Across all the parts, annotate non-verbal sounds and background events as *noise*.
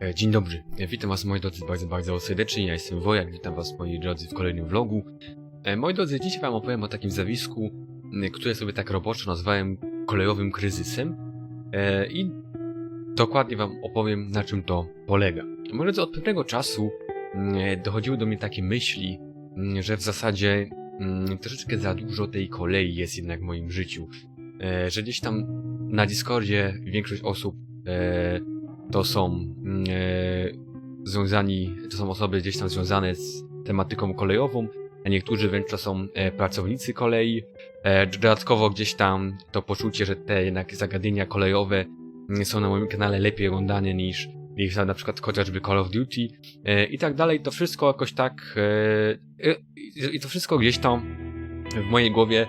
E, Dzień dobry, E, witam was moi drodzy bardzo, bardzo serdecznie, ja jestem Wojak, witam was moi drodzy w kolejnym vlogu. E, Moi drodzy, dzisiaj wam opowiem o takim zjawisku, które sobie tak roboczo nazwałem kolejowym kryzysem i dokładnie wam opowiem na czym to polega. Moi drodzy, od pewnego czasu dochodziły do mnie takie myśli, że w zasadzie troszeczkę za dużo tej kolei jest jednak w moim życiu. Że gdzieś tam na Discordzie większość osób to są mm, e, związani, to są osoby gdzieś tam związane z tematyką kolejową, a niektórzy wręcz to są e, pracownicy kolei. E, dodatkowo gdzieś tam to poczucie, że te jednak zagadnienia kolejowe mm, są na moim kanale lepiej oglądane niż, niż na przykład chociażby Call of Duty i tak dalej. To wszystko jakoś tak i to wszystko gdzieś tam w mojej głowie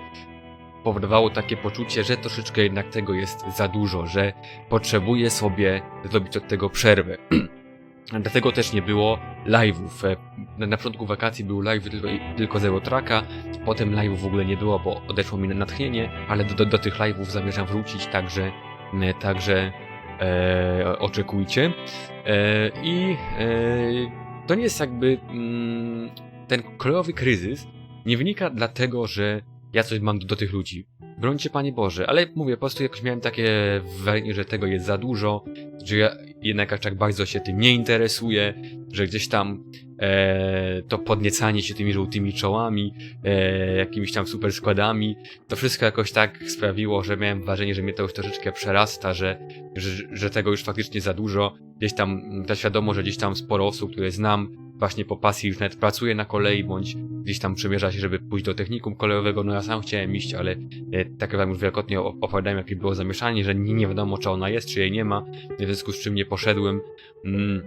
powodowało takie poczucie, że troszeczkę jednak tego jest za dużo, że potrzebuję sobie zrobić od tego przerwę. *clears throat* Dlatego też nie było live'ów. E, Na, początku wakacji był live tylko, tylko Zero Tracka, potem live'ów w ogóle nie było, bo odeszło mi na natchnienie, ale do, do, do tych live'ów zamierzam wrócić, także, także e, oczekujcie. E, I e, to nie jest jakby mm, ten kolejowy kryzys nie wynika dlatego, że ja coś mam do, tych ludzi. Brońcie Panie Boże, ale mówię, po prostu jakoś miałem takie wrażenie, że tego jest za dużo, że ja jednak aż tak bardzo się tym nie interesuję, że gdzieś tam e, to podniecanie się tymi żółtymi czołami, e, jakimiś tam super składami, to wszystko jakoś tak sprawiło, że miałem wrażenie, że mnie to już troszeczkę przerasta, że, że, że tego już faktycznie za dużo. Gdzieś tam ta świadomość, że gdzieś tam sporo osób, które znam, właśnie po pasji już nawet pracuje na kolei, bądź gdzieś tam przymierza się, żeby pójść do technikum kolejowego. No ja sam chciałem iść, ale e, tak jak wam już wielokrotnie opowiadałem, jakie było zamieszanie, że nie, wiadomo, czy ona jest, czy jej nie ma, w związku z czym nie poszedłem. Mm.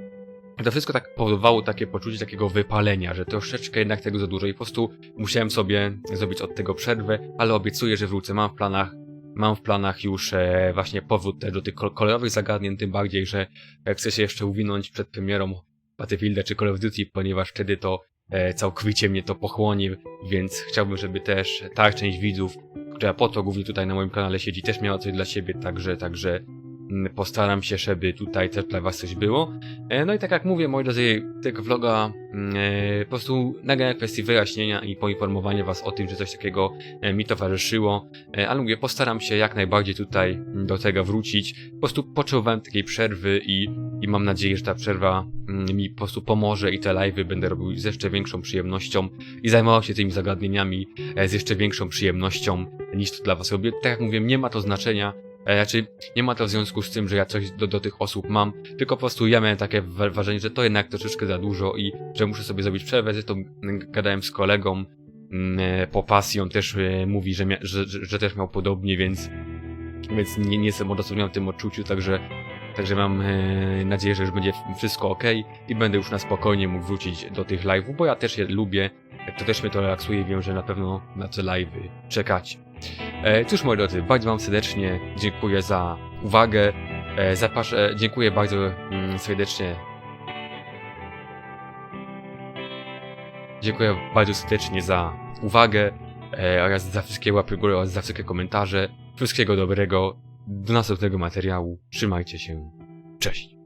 To wszystko tak powodowało takie poczucie takiego wypalenia, że troszeczkę jednak tego za dużo i po prostu musiałem sobie zrobić od tego przerwę, ale obiecuję, że wrócę. Mam w planach, mam w planach już e, właśnie powrót do tych kol- kolejowych zagadnień, tym bardziej, że e, chcę się jeszcze uwinąć przed premierą Battlefielda czy Call of Duty, ponieważ wtedy to całkowicie mnie to pochłonie, więc chciałbym, żeby też ta część widzów, która po to głównie tutaj na moim kanale siedzi, też miała coś dla siebie, także, także mm, postaram się, żeby tutaj też dla was coś było. E, no i tak jak mówię, moi drodzy, tego vloga mm, e, po prostu nagrania kwestii wyjaśnienia i poinformowania was o tym, że coś takiego e, mi towarzyszyło, e, ale mówię, postaram się jak najbardziej tutaj do tego wrócić. Po prostu potrzebowałem takiej przerwy i, i mam nadzieję, że ta przerwa mm, mi po prostu pomoże i te live'y będę robił z jeszcze większą przyjemnością i zajmował się tymi zagadnieniami e, z jeszcze większą przyjemnością niż to dla was robię. Tak jak mówię, nie ma to znaczenia, e, znaczy nie ma to w związku z tym, że ja coś do, do tych osób mam, tylko po prostu ja miałem takie wrażenie, że to jednak troszeczkę za dużo i że muszę sobie zrobić przerwę. Zresztą mm, gadałem z kolegą mm, e, po pasji, on też mówi, że, że, że też miał podobnie, więc, więc nie, nie jestem odosobniony w tym odczuciu, także Także mam e, nadzieję, że już będzie wszystko ok i będę już na spokojnie mógł wrócić do tych live'ów, bo ja też je lubię. To też mnie to relaksuje i wiem, że na pewno na te live'y czekacie. E, cóż moi drodzy, bardzo wam serdecznie dziękuję za uwagę. E, zapaszę, dziękuję bardzo mm, serdecznie. Dziękuję bardzo serdecznie za uwagę oraz za wszystkie łapy górę oraz za wszystkie komentarze. Wszystkiego dobrego. Do następnego materiału. Trzymajcie się. Cześć.